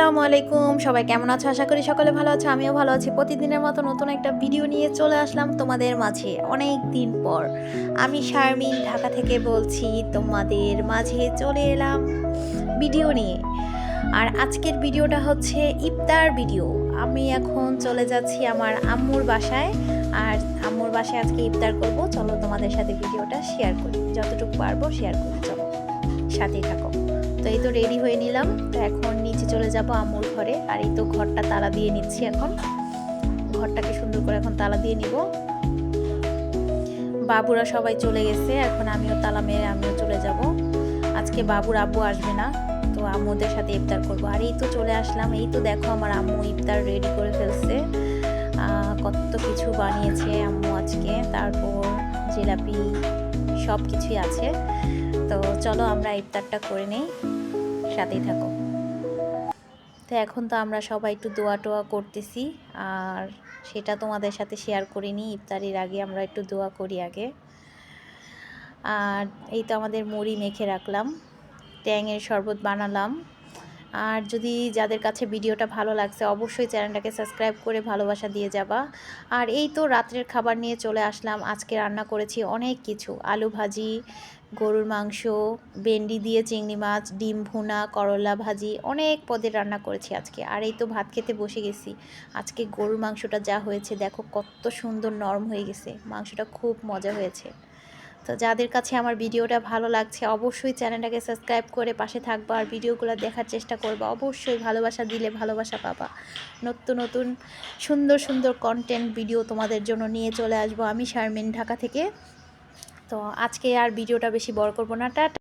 আলাইকুম। সবাই কেমন আছো? আশা করি সকলে ভালো আছো। আমিও ভালো আছি। প্রতিদিনের মতো নতুন একটা ভিডিও নিয়ে চলে আসলাম তোমাদের মাঝে অনেক দিন পর। আমি শারমিন ঢাকা থেকে বলছি, তোমাদের মাঝে চলে এলাম ভিডিও নিয়ে। আর আজকের ভিডিওটা হচ্ছে ইফতার ভিডিও। আমি এখন চলে যাচ্ছি আমার আম্মুর বাসায়। আর আম্মুর বাসায় আজকে ইফতার করব। চলো তোমাদের সাথে ভিডিওটা শেয়ার করি। যতটুকু পারব শেয়ার করি। চলো, সাথেই থাকো। তো এই তো রেডি হয়ে নিলাম। তো এখন নিচে চলে যাব আম্মুর ঘরে। আর এই তো ঘরটা তালা দিয়ে নিচ্ছি এখন। ঘরটাকে সুন্দর করে এখন তালা দিয়ে নিব। বাবুরা সবাই চলে গেছে। এখন আমিও তালা মেরে আমিও চলে যাব। আজকে বাবুর আব্বু আসবে না। তো আম্মুদের সাথে ইফতার করব। আর এই তো চলে আসলাম। এই তো দেখো আমার আম্মু ইফতার রেডি করে ফেলছে। কত কিছু বানিয়েছে আম্মু আজকে। তারপর জিলাপি সব কিছুই আছে। তো চলো আমরা ইফতারটা করে নেই, সাথেই থাকো। তো এখন তো আমরা সবাই একটু দোয়া টোয়া করতেছি, আর সেটা তোমাদের সাথে শেয়ার করিনি, ইফতারির আগে আমরা একটু দোয়া করি আগে। আর এই তো আমাদের মুড়ি মেখে রাখলাম ট্যাংয়ের শরবত বানালাম। আর যদি যাদের কাছে ভিডিওটা ভালো লাগছে, অবশ্যই চ্যানেলটাকে সাবস্ক্রাইব করে ভালোবাসা দিয়ে যাবা। আর এই তো রাত্রের খাবার নিয়ে চলে আসলাম। আজকে রান্না করেছি অনেক কিছু। আলু ভাজি, গরুর মাংস, ভেন্ডি দিয়ে চিংড়ি মাছ, ডিম ভুনা, করলা ভাজি, অনেক পদের রান্না করেছি আজকে। আর এই তো ভাত খেতে বসে গেছি। আজকে গরুর মাংসটা যা হয়েছে, দেখো কত সুন্দর নরম হয়ে গেছে। মাংসটা খুব মজা হয়েছে। তো যাদের কাছে আমার ভিডিওটা ভালো লাগছে, অবশ্যই চ্যানেলটাকে সাবস্ক্রাইব করে পাশে থাকবা আর ভিডিওগুলো দেখার চেষ্টা করবা। অবশ্যই ভালোবাসা দিলে ভালোবাসা পাবা। নতুন নতুন, সুন্দর সুন্দর কন্টেন্ট ভিডিও তোমাদের জন্য নিয়ে চলে আসব আমি, শারমিন ঢাকা থেকে। তো আজকে আর ভিডিওটা বেশি বড় করব না। টাটা।